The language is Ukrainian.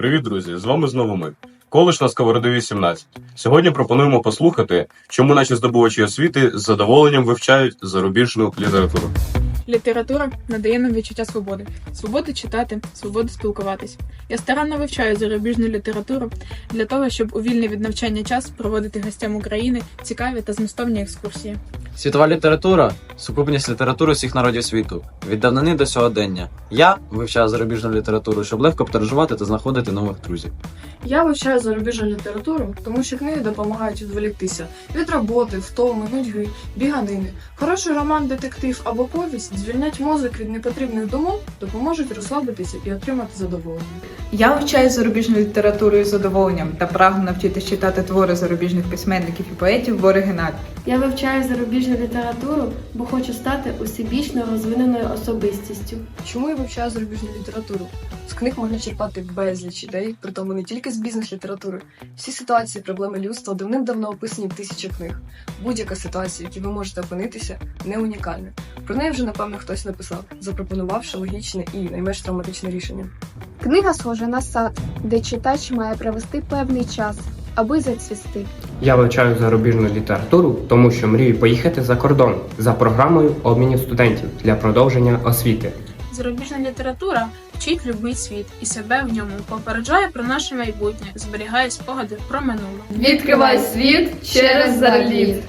Привіт, друзі! З вами знову ми. Колиш на Сковородові 17. Сьогодні пропонуємо послухати, чому наші здобувачі освіти з задоволенням вивчають зарубіжну літературу. Література надає нам відчуття свободи, свободи читати, свободи спілкуватись. Я старанно вивчаю зарубіжну літературу для того, щоб у вільний від навчання час проводити гостям України цікаві та змістовні екскурсії. Світова література сукупність літератури всіх народів світу, від давнини до сьогодення. Я вивчаю зарубіжну літературу, щоб легко подорожувати та знаходити нових друзів. Я вивчаю зарубіжну літературу, тому що книги допомагають відволіктися від роботи, втоми, нудьги, біганини. Хороший роман, детектив або повість звільнять мозок від непотрібних думок, допоможуть розслабитися і отримати задоволення. Я вивчаю зарубіжну літературу із задоволенням та прагну навчитися читати твори зарубіжних письменників і поетів в оригіналі. Я вивчаю зарубіжну літературу, бо хочу стати усебічно розвиненою особистістю. Чому я вивчаю зарубіжну літературу? З книг можна черпати безліч ідей, притому не тільки з бізнес-літератури. Всі ситуації, проблеми людства давним-давно описані в тисячах книг. Будь-яка ситуація, в якій ви можете опинитися, не унікальна. Про неї вже напевно хтось написав, запропонувавши логічне і найменш травматичне рішення. Книга схожа на сад, де читач має провести певний час, аби зацвісти. Я вивчаю зарубіжну літературу, тому що мрію поїхати за кордон за програмою обмінів студентів для продовження освіти. Зарубіжна література вчить любий світ і себе в ньому попереджає про наше майбутнє, зберігає спогади про минуле. Відкривай світ через заліт.